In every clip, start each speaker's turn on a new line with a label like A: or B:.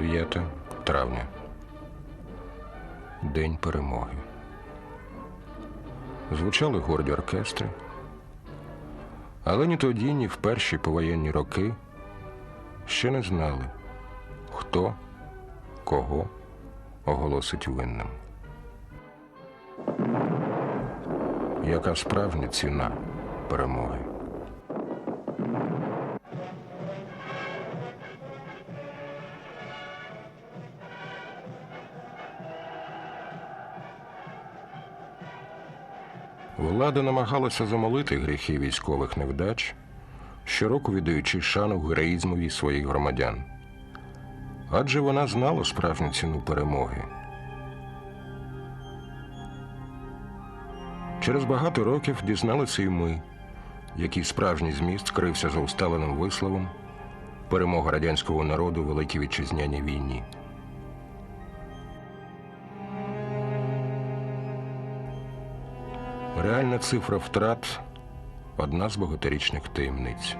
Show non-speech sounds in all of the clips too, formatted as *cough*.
A: 9 травня. День перемоги. Звучали горді оркестри. Але ні тоді, ні в перші повоєнні роки ще не знали, хто кого оголосить винним. Яка справжня ціна перемоги? Влада намагалася замолити гріхи військових невдач, щороку віддаючи шану героїзмові своїх громадян. Адже вона знала справжню ціну перемоги. Через багато років дізналися і ми, який справжній зміст крився за усталеним висловом перемога радянського народу у Великій Вітчизняній війні. Реальна цифра втрат одна з багаторічних таємниць.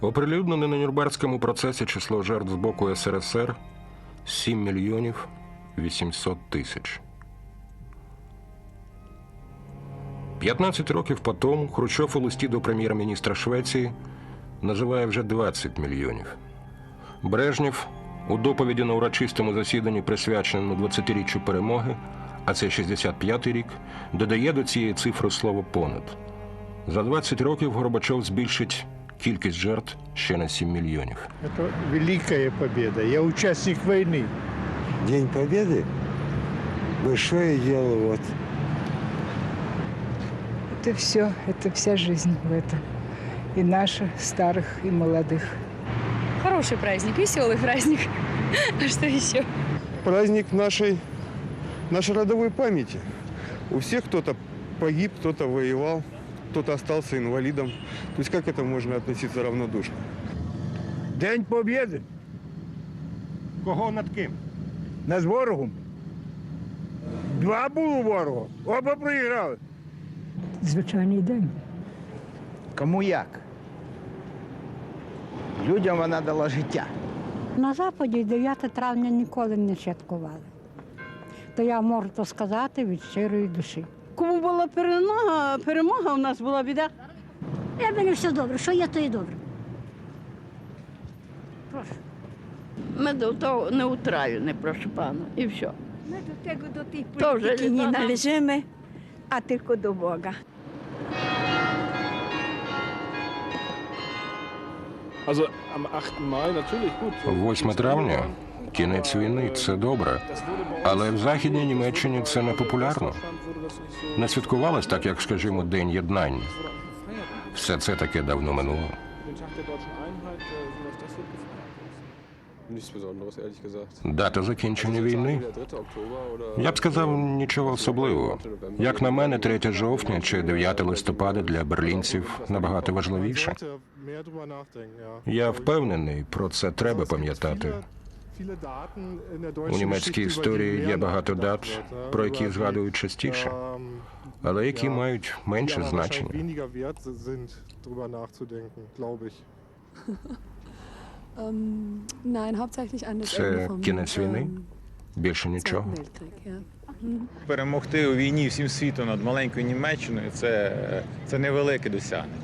A: Оприлюднене на Нюрнберзькому процесі число жертв з боку СРСР 7 мільйонів 800 тисяч. 15 років по тому Хрущов у листі до прем'єр-міністра Швеції називає вже 20 мільйонів. Брежнєв у доповіді на урочистому засіданні, присвяченому 20-річчю перемоги, а це 65-й рік, додає до цієї цифри слово понад. За 20 років Горбачов збільшить кількість жертв ще на 7 мільйонів.
B: Это великая победа. Я участник войны.
C: День Победы – большое дело. Вот.
D: Это все, это вся жизнь в этом. И наша, старых, и молодых.
E: Хороший праздник, веселый праздник. А что еще?
F: праздник нашей, нашей родовой памяти. У всех кто-то погиб, кто-то воевал, кто-то остался инвалидом. То есть как это можно относиться равнодушно?
B: День Побєди.
G: Кого над ким?
B: Над ворогом. Два було ворога. Оба проіграли.
D: Звичайний день.
H: Кому як? Людям вона дала життя.
I: На Заході 9 травня ніколи не святкували. То я можу то сказати від щирої душі.
J: Кому була перемога, перемога, у нас була біда.
I: Я мене все добре, що є, то і добре. Прошу.
J: Ми до того не утраю, прошу пана, і все.
D: Ми до tego до тих
J: że
D: політики не належимо, а тільки до Бога.
G: Also am 8. Mai natürlich gut.
A: 8 травня кінець війни це добре, але в Західній Німеччині це не популярно. Не святкувалось так, як, скажімо, День єднання. Все це таке давно минуло. Дата закінчення війни.
G: Der 3. Oktober oder
A: Я б сказав нічого особливого. Як на мене, 3 жовтня чи 9 листопада для берлінців набагато важливіше. Я впевнений, про це треба пам'ятати. У німецькій історії є багато дат, про які згадують частіше, але які мають менше значення. Це кінець війни, більше нічого.
H: Перемогти у війні всім світом над маленькою Німеччиною це, це невелике досягнення.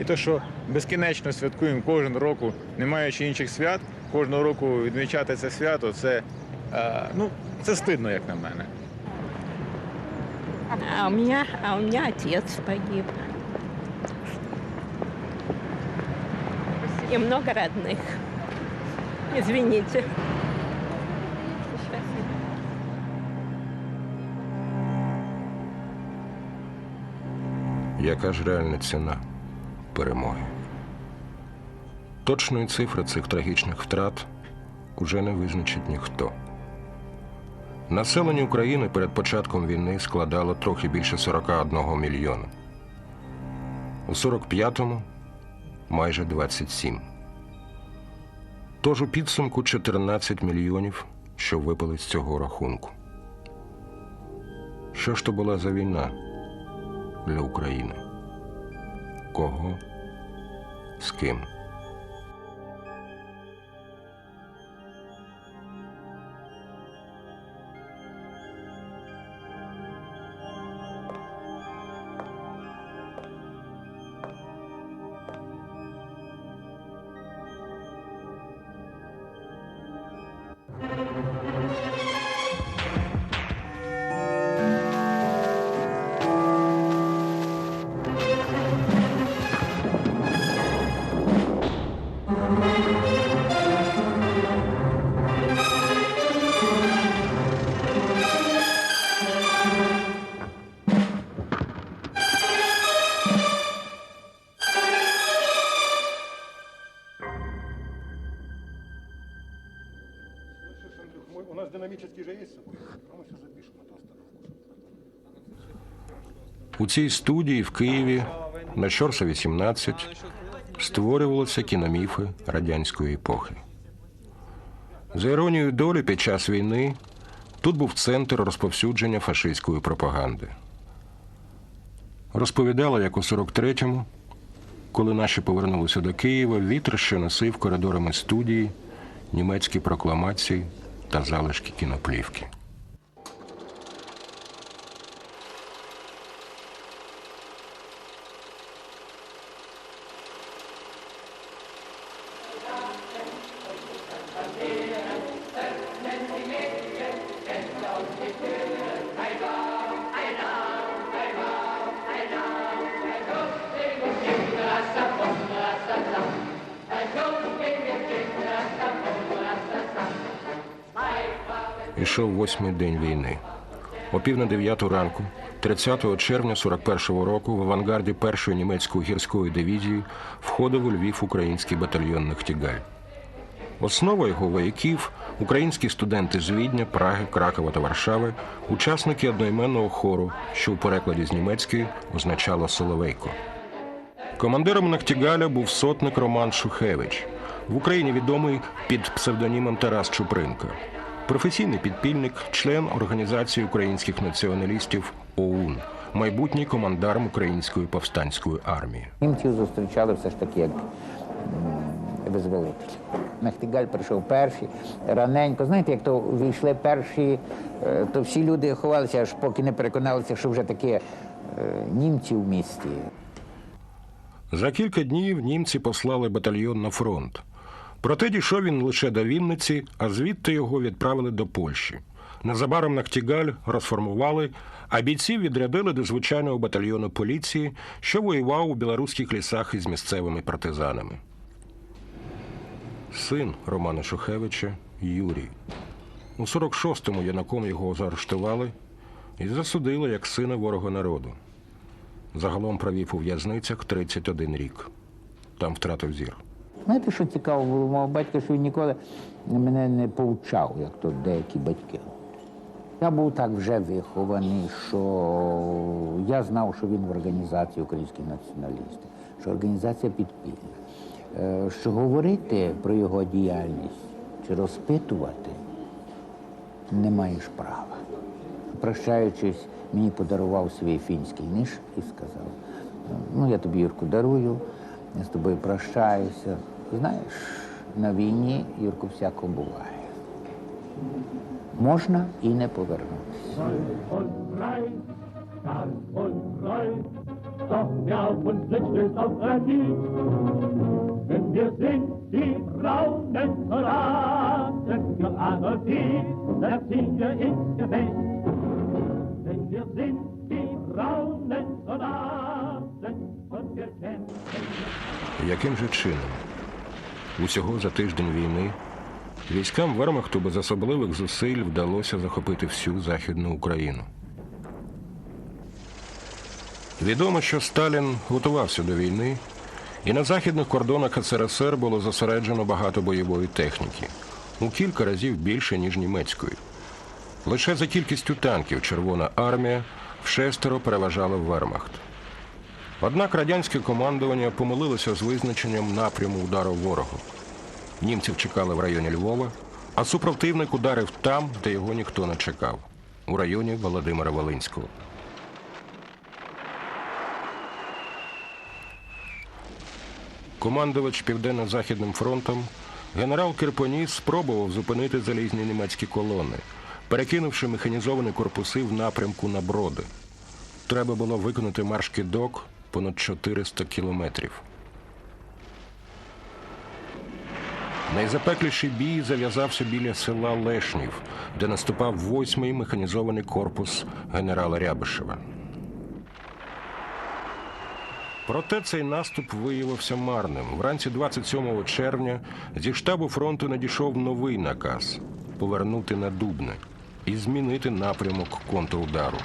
H: І те, що безкінечно святкуємо кожен року, не маючи інших свят, кожного року відмічати це свято, це, е, ну, це стидно, як на мене.
J: А у меня, а у меня отец погиб. И много родных. Извините.
A: Яка ж реальна ціна перемоги? Точної цифри цих трагічних втрат уже не визначить ніхто. Населення України перед початком війни складало трохи більше 41 мільйона. У 45-му майже 27. Тож у підсумку 14 мільйонів що випали з цього рахунку. Що ж то була за війна для України? Кого? З ким?
B: У
A: цій студії в Києві на Щорса 18 створювалися кіноміфи радянської епохи. За іронією долі під час війни тут був центр розповсюдження фашистської пропаганди. Розповідали, як у 43-му, коли наші повернулися до Києва, вітер ще носив коридорами студії німецькі прокламації та залишки кіноплівки. Восьмий день війни. О пів на дев'яту ранку, 30 червня 41-го року, в авангарді першої німецької гірської дивізії входив у Львів український батальйон «Нахтігаль». Основа його вояків українські студенти з Відня, Праги, Кракова та Варшави, учасники одноіменного хору, що у перекладі з німецької означало Соловейко. Командиром Нахтігаля був сотник Роман Шухевич, в Україні відомий під псевдонімом Тарас Чупринка, професійний підпільник, член Організації українських націоналістів ОУН, майбутній командарм Української повстанської армії.
K: Німців зустрічали все ж таки як м, визволителі. Нахтигаль прийшов перший, раненько. Знаєте, як то війшли перші, е, то всі люди ховалися, аж поки не переконалися, що вже такі е, німці в місті.
A: За кілька днів німці послали батальйон на фронт. Проте дійшов він лише до Вінниці, а звідти його відправили до Польщі. Незабаром Нахтігаль розформували, а бійців відрядили до звичайного батальйону поліції, що воював у білоруських лісах із місцевими партизанами. Син Романа Шухевича Юрій. У 46-му янаком його заарештували і засудили як сина ворога народу. Загалом провів у в'язницях 31 рік. Там втратив зір.
K: Знаєте, що цікаво було мого батька, що він ніколи мене не повчав, як то деякі батьки. Я був так вже вихований, що я знав, що він в організації українських націоналістів, що організація підпільна. Е, Що говорити про його діяльність чи розпитувати не маєш права. Прощаючись, мені подарував свій фінський ніж і сказав: ну, я тобі, Юрку, дарую, я з тобою прощаюся. Знаєш, на війні, Юрку, всяко буває. Можна і не повернутися.
A: Яким же чином? Усього за тиждень війни військам Вермахту без особливих зусиль вдалося захопити всю Західну Україну. Відомо, що Сталін готувався до війни, і на західних кордонах СРСР було зосереджено багато бойової техніки у кілька разів більше, ніж німецької. Лише за кількістю танків Червона армія вшестеро переважала Вермахт. Однак радянське командування помилилося з визначенням напряму удару ворогу. Німців чекали в районі Львова, А супротивник ударив там, де його ніхто не чекав у районі Володимира Волинського. Командувач Південно-Західним фронтом генерал Кирпоніс спробував зупинити залізні німецькі колони, перекинувши механізовані корпуси в напрямку на броди. Треба було виконати марш кидок понад 400 кілометрів. Найзапекліший бій зав'язався біля села Лешнів, де наступав восьмий механізований корпус генерала Рябишева. Проте цей наступ виявився марним. Вранці 27 червня зі штабу фронту надійшов новий наказ повернути на Дубне і змінити напрямок контрудару.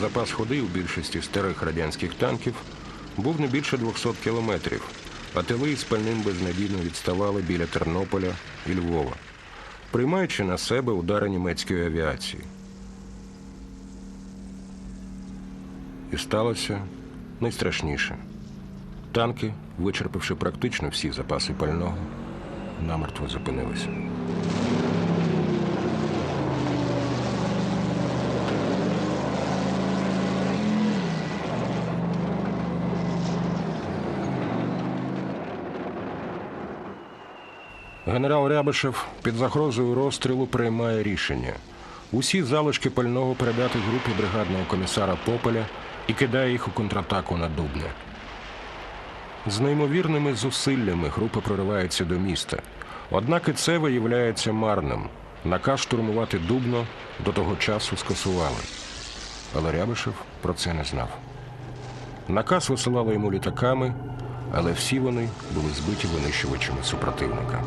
A: Запас ходи у більшості старих радянських танків був не більше 200 кілометрів, а тили з пальним безнадійно відставали біля Тернополя і Львова, приймаючи на себе удари німецької авіації. І сталося найстрашніше. Танки, вичерпавши практично всі запаси пального, намертво зупинилися. Генерал Рябишев під загрозою розстрілу приймає рішення усі залишки пального передати групі бригадного комісара Пополя і кидає їх у контратаку на Дубне. З неймовірними зусиллями група проривається до міста. Однак і це виявляється марним. Наказ штурмувати Дубно до того часу скасували. Але Рябишев про це не знав. Наказ висилали йому літаками, але всі вони були збиті винищувачами супротивника.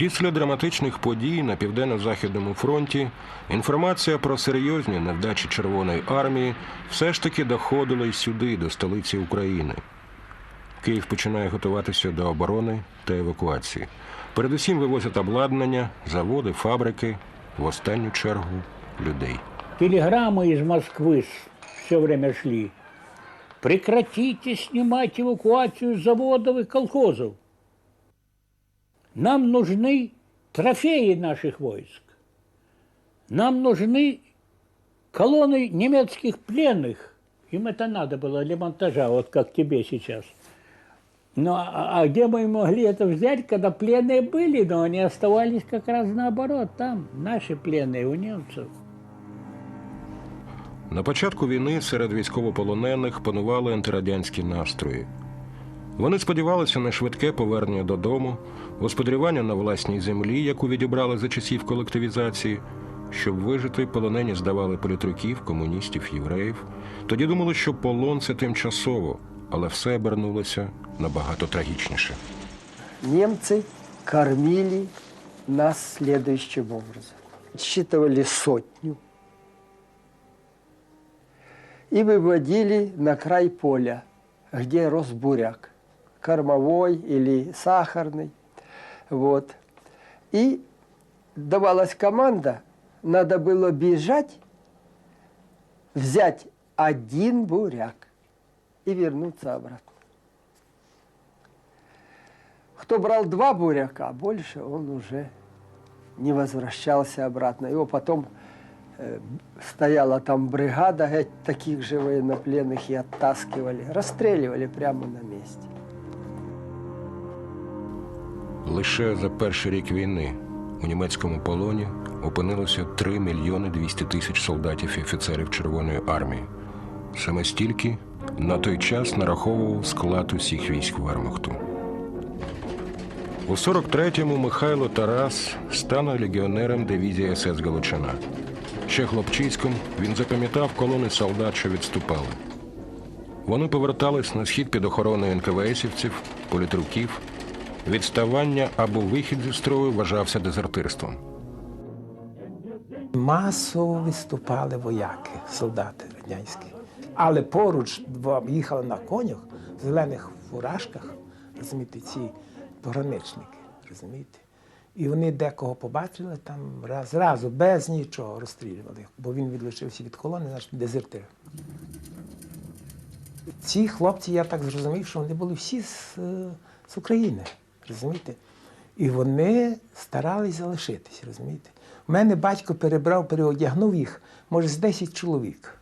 A: Після драматичних подій на південно-західному фронті інформація про серйозні невдачі Червоної армії все ж таки доходила й сюди, до столиці України. Київ починає готуватися до оборони та евакуації. Передусім вивозять обладнання, заводи, фабрики, в останню чергу людей.
L: Телеграммы из Москвы все время шли. Прекратите снимать эвакуацию заводов и колхозов. Нам нужны трофеи наших войск. Нам нужны колонны немецких пленных. Им это надо было для монтажа, вот как тебе сейчас. Ну, а, а где мы могли это взять, когда пленные были, но они оставались как раз наоборот, там, наши пленные у немцев.
A: На початку війни серед військовополонених панували антирадянські настрої. Вони сподівалися на швидке повернення додому, господарювання на власній землі, яку відібрали за часів колективізації. Щоб вижити, полонені здавали політруків, комуністів, євреїв. Тоді думали, що полон це тимчасово, але все обернулося набагато трагічніше.
M: Немцы кормили нас следующим образом. Считывали сотню и выводили на край поля, где рос буряк, Кормовой или сахарный. Вот. И давалась команда, надо было бежать, взять один буряк и вернуться обратно. Кто брал два буряка, больше он уже не возвращался обратно. Его потом э, стояла там бригада геть таких же военнопленных и оттаскивали, расстреливали прямо на месте.
A: Лише за перший рік війни у німецькому полоні опинилося 3 мільйони 200 тисяч солдатів і офіцерів Червоної армії. Саме стільки на той час нараховував склад усіх військ Вермахту. У 43-му Михайло Тарас стане легіонером дивізії СС Галичина. Ще хлопчиськом він запам'ятав колони солдат, що відступали. Вони повертались на схід під охороною НКВСівців, політруків. Відставання або вихід зі строю вважався дезертирством.
N: Масово виступали вояки, солдати радянські. Але поруч їхали на конях в зелених фуражках, розумієте, ці пограничники, розумієте. І вони декого побачили там раз, зразу, без нічого розстрілювали, бо він відлучився від колони, значить дезертир. Ці хлопці, я так зрозумів, що вони були всі з, е, з України, розумієте? І вони старались залишитись, розумієте? У мене батько перебрав, переодягнув їх, може, з 10 чоловік.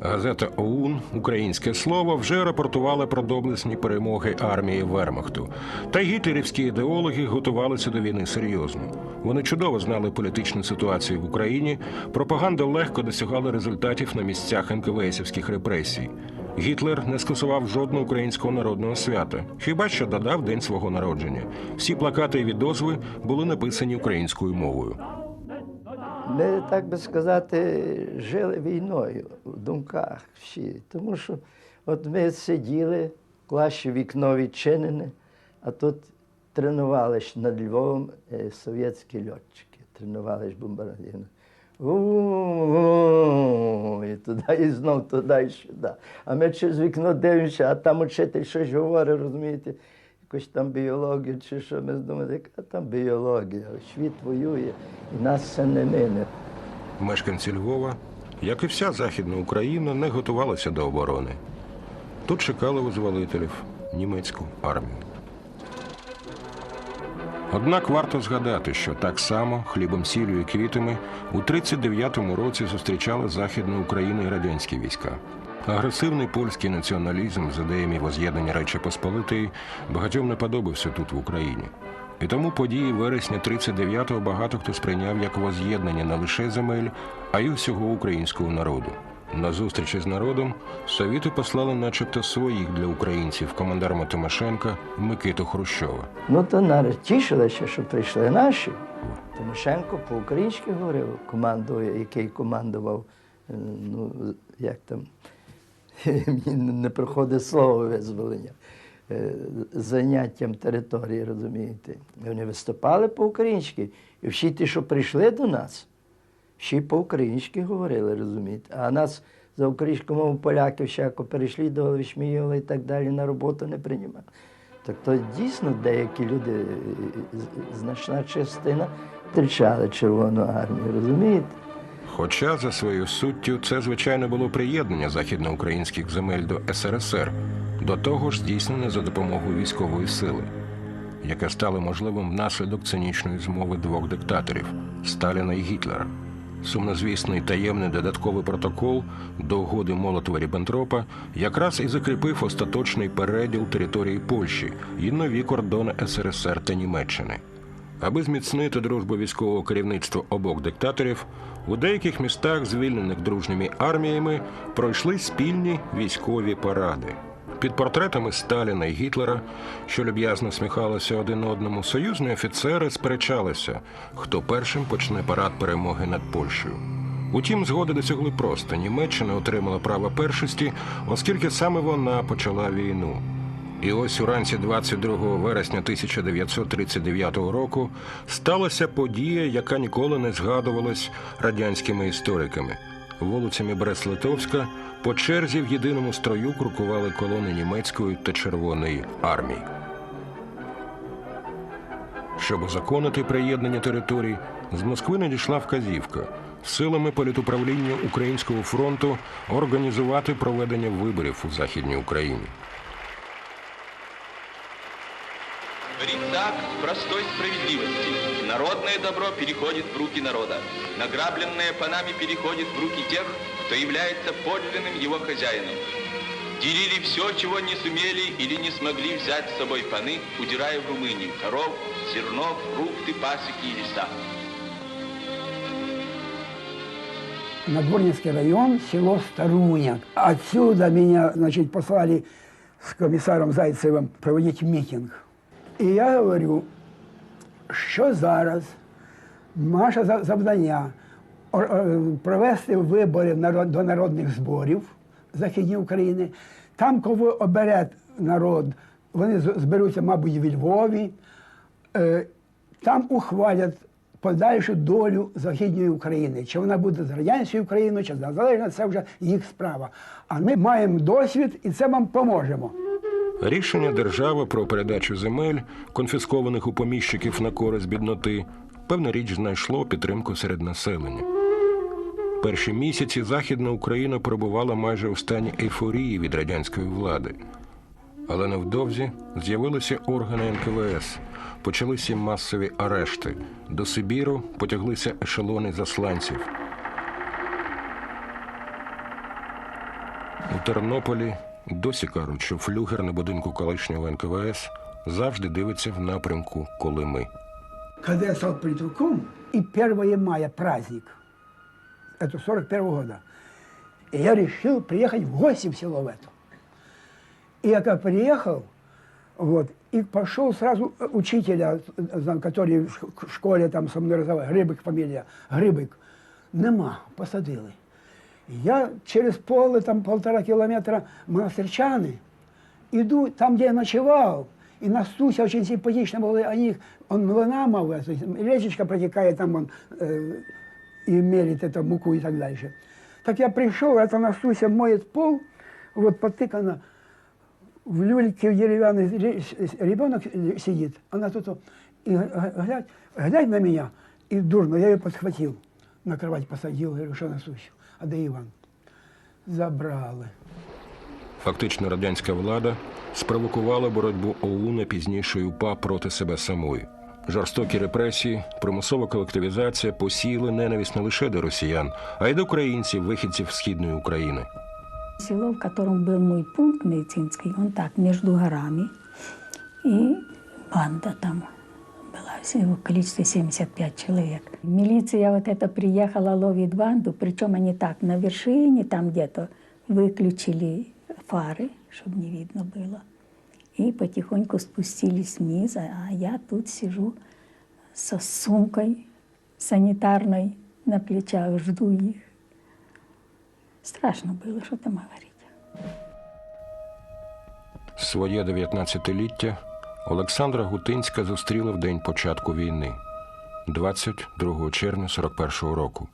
A: Газета ОУН Українське слово вже рапортувала про доблесні перемоги армії Вермахту. Та гітлерівські ідеологи готувалися до війни серйозно. Вони чудово знали політичну ситуацію в Україні. Пропаганда легко досягала результатів на місцях НКВСівських репресій. Гітлер не скасував жодного українського народного свята, хіба що додав день свого народження. Всі плакати і відозви були написані українською мовою.
O: Ми, так би сказати, жили війною в думках всі. Тому що от ми сиділи, клаще вікно відчинене, а тут тренувалися над Львовом е, совєтські льотчики. Тренувалися бомбардирно. І туди, і знов туди, і сюди. А ми через вікно дивимося, а там учитель щось говорить, розумієте, якусь там біологію чи що. Ми думаємо, яка там біологія? Світ воює, і нас це не мине.
A: Мешканці Львова, як і вся Західна Україна, не готувалися до оборони. Тут чекали визволителів німецьку армію. Однак варто згадати, що так само хлібом, сіллю і квітами у 39-му році зустрічали Західну Україну і радянські війська. Агресивний польський націоналізм з ідеями воз'єднання Речі Посполитої багатьом не подобався тут в Україні. І тому події вересня 39-го багато хто сприйняв як воз'єднання не лише земель, а й усього українського народу. На зустрічі з народом совіти послали начебто своїх для українців командарма Тимошенка Микиту Хрущова.
O: Ну то нарешті тішилися, що прийшли наші. Тимошенко по-українськи говорив, командує, який командував, е, ну, як там, *laughs* мені не проходить слово визволення, е, заняттям території, розумієте. Вони виступали по-українськи. І всі ті, що прийшли до нас, всі по-українськи говорили, розумієте. А нас за українську мову всяко перейшли до вишміювали і так далі, на роботу не приймали. Так то дійсно деякі люди, е, значна частина, зустрічали Червону армію, розумієте?
A: Хоча за своєю суттю це звичайно було приєднання західноукраїнських земель до СРСР, до того ж здійснене за допомогою військової сили, яке стало можливим внаслідок цинічної змови двох диктаторів Сталіна і Гітлера. Сумнозвісний таємний додатковий протокол до угоди Молотова Ріббентропа якраз і закріпив остаточний переділ території Польщі і нові кордони СРСР та Німеччини. Аби зміцнити дружбу військового керівництва обох диктаторів, у деяких містах, звільнених дружніми арміями, пройшли спільні військові паради. Під портретами Сталіна і Гітлера, що люб'язно сміхалися один одному, союзні офіцери сперечалися, хто першим почне парад перемоги над Польщею. Утім, згоди досягли просто. Німеччина отримала право першості, оскільки саме вона почала війну. І ось уранці 22 вересня 1939 року сталася подія, яка ніколи не згадувалась радянськими істориками. Вулицями Брест-Литовська по черзі в єдиному строю крокували колони німецької та червоної армії. Щоб узаконити приєднання територій, з Москви надійшла вказівка силами політуправління Українського фронту організувати проведення виборів у Західній Україні.
P: Ритак простой справедливости. Народное добро переходит в руки народа. Награбленное панами переходит в руки тех, кто является подлинным его хозяином. Делили все, чего не сумели или не смогли взять с собой паны, удирая в Румынию. Коров, зерно, фрукты, пасеки и леса.
Q: Надворнинский район, село Старуняк. Отсюда меня, значит, послали с комиссаром Зайцевым проводить митинг. І я говорю, що зараз наше завдання провести вибори до народних зборів в Західній України. Там, кого обере народ, вони зберуться, мабуть, в Львові. Е, Там ухвалять подальшу долю Західної України. Чи вона буде з радянською Україною, чи незалежна, це вже їх справа. А ми маємо досвід і це вам поможемо.
A: Рішення держави про передачу земель, конфіскованих у поміщиків на користь бідноти, певна річ знайшло підтримку серед населення. Перші місяці Західна Україна перебувала майже у стані ейфорії від радянської влади. Але невдовзі з'явилися органи НКВС, почалися масові арешти. До Сибіру потяглися ешелони засланців. У Тернополі досі кажуть, що флюгер на будинку колишнього НКВС завжди дивиться в напрямку Колими.
Q: Когда я стал политруком, и 1 мая праздник, это 41 года, и я решил приехать в гости в село в это. И я как приехал, вот, и пошел сразу э, учителя, э, знаю, который в ш- в школе там со мной разговаривал, Грибик фамилия, Грибик, нема, посадили. Я через поле, там полтора километра монастырчаны, иду там, где я ночевал, и Настуся очень симпатично была, они, он млына мал, то есть речечка протекает, там он э, и мерит это муку и так дальше. Так я пришел, эта Настуся моет пол, вот потыкана, в люльке деревянный ребенок сидит, она тут и глядь, глядь на меня, и дурно, я ее подхватил, на кровать посадил, говорю, что Настусю, а да Иван, забрали.
A: Фактично, радянська влада спровокувала боротьбу ОУН, а пізніше УПА проти себе самої. Жорстокі репресії, примусова колективізація посіяли ненависть не лише до росіян, а й до українців, вихідців східної України.
I: Село, в котором был мой пункт медицинский, он так, между горами. И банда там в количестве 75 человек. Милиция вот это приехала, ловит банду, причем они так на вершине, там где-то выключили фары, чтобы не видно было. И потихоньку спустились вниз, а я тут сижу со сумкой санитарной на плечах, жду их. Страшно было, что там говорить.
A: Своє 19-ліття Олександра Гутинська зустріла в день початку війни 22 червня 41-го року.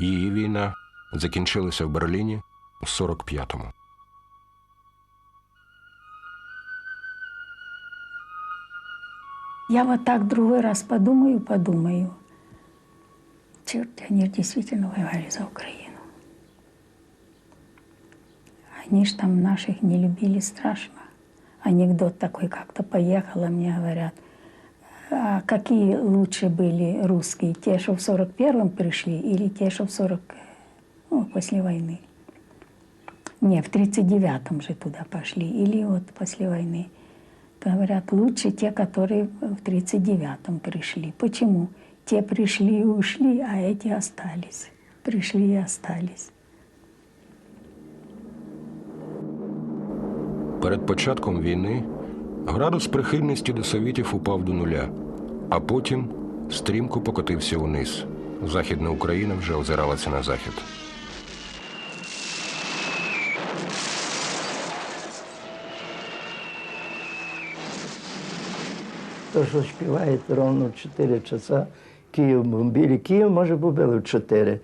A: Її війна закінчилася в Берліні у 45-му.
I: Я вот так другой раз подумаю, подумаю. Черт, они действительно воевали за Украину. Они ж там наших не любили страшно. Анекдот такой как-то поехала, мне говорят, а какие лучше были русские, те, что в 41-м пришли, или те, что в 40, ну, после войны? Не, в 39-м же туда пошли, или вот после войны. Говорят, лучше те, которые в 39-м пришли. Почему? Те пришли и ушли, а эти остались. Пришли и остались.
A: Перед початком війни градус прихильності до совітів упав до нуля, а потім стрімко покотився униз. Західна Україна вже озиралася на захід.
O: То, що співають ровно в 4 часа, Київ бомбили. Київ, може, бомбили в 4,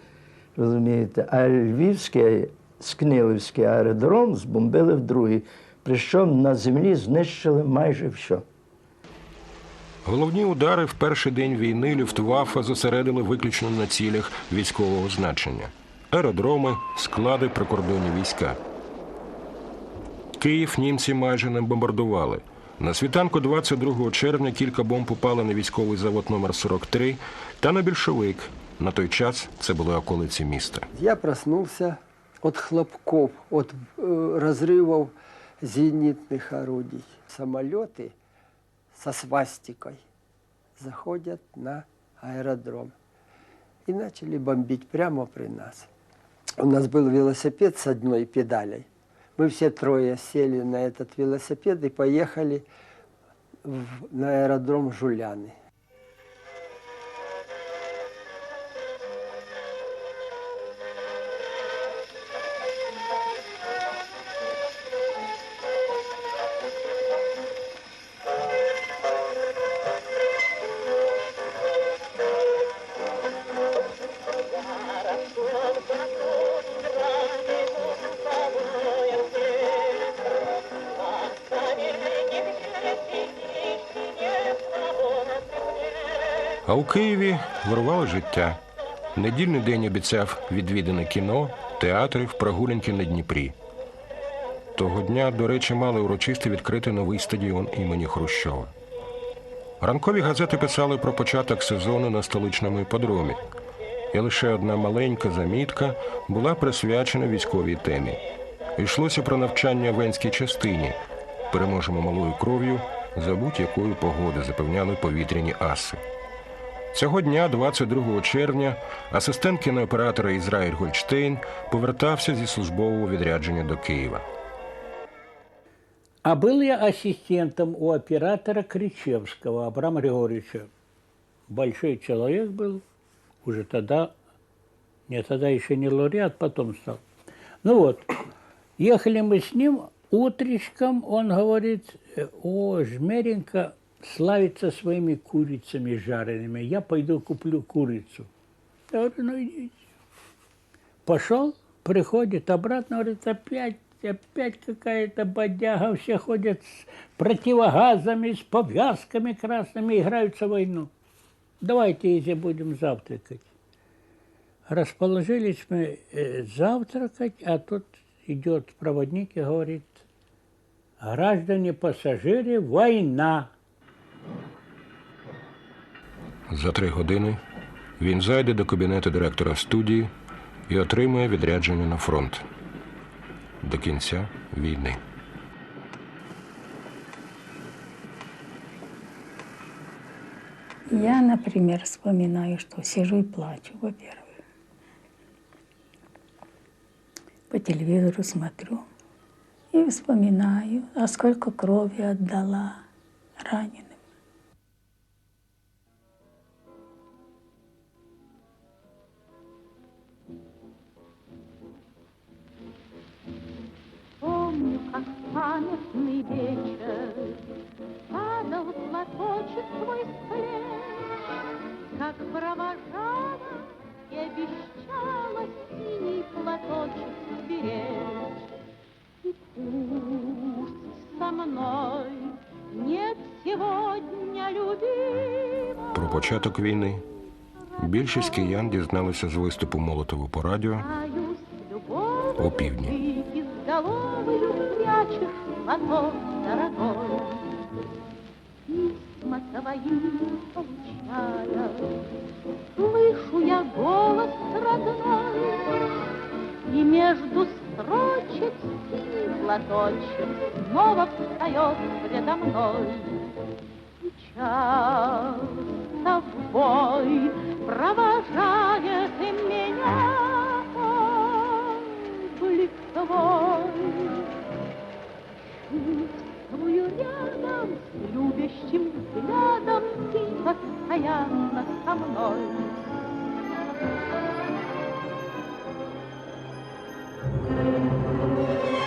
O: розумієте? А Львівський, Скнилівський аеродром збомбили в другий. Причому на землі знищили майже все.
A: Головні удари в перший день війни Люфтваффе зосередили виключно на цілях військового значення: аеродроми, склади, прикордонні війська. Київ німці майже не бомбардували. На світанку 22 червня кілька бомб упали на військовий завод номер 43 та на більшовик. На той час це були околиці міста.
M: Я проснулся от хлопков, от э, разрывов зенитных орудий. Самолеты со свастикой заходят на аэродром и начали бомбить прямо при нас. У нас был велосипед с одной педалей. Мы все трое сели на этот велосипед и поехали в- на аэродром Жуляны.
A: У Києві вирувало життя. Недільний день обіцяв відвідане кіно, театрів, прогулянки на Дніпрі. Того дня, до речі, мали урочисто відкрити новий стадіон імені Хрущова. Ранкові газети писали про початок сезону на столичному іпподромі. І лише одна маленька замітка була присвячена військовій темі. Йшлося про навчання в Венській частині. Переможемо малою кров'ю за будь-якої погоди, запевняли повітряні аси. Цього дня, 22 червня, асистент кінооператора Ізраїль Гольштейн повертався зі службового відрядження до Києва.
L: А был я ассистентом у оператора Кричевского Абрама Григорьевича. Большой человек был, уже тогда, не тогда еще не лауреат, потом стал. Ну вот, ехали мы с ним, утречком он говорит, э, о, Жмеренко славится своими курицами жареными, я пойду куплю курицу. Я говорю, ну идите. Пошел, приходит обратно, говорит, опять, опять какая-то бодяга, все ходят с противогазами, с повязками красными, играются в войну. Давайте, если будем завтракать. Расположились мы э, завтракать, а тут идет проводник и говорит, граждане пассажиры, война.
A: За три години він зайде до кабінету директора студії і отримує відрядження на фронт до кінця війни.
I: Я, например, вспоминаю, что сижу и плачу, во-первых. По телевизору смотрю и вспоминаю, а сколько крови отдала раненым.
R: Памятный вечер Падал платочек твой с плеч, Как провожала и обещала Синий платочек сберечь. И пусть со мной нет сегодня любимого,
A: Про початок війни більшість киян дізналися з виступу Молотова по радіо
R: любовью,
A: опівдні.
R: ты платов дорогой. Письма твои получая, Слышу я голос родной, И между строчек синий платочек Снова встает предо мной. Сейчас тобой провожает меня облик твой. ним Твою рядом, любящим взглядом Ты постоянно со мной. Thank you.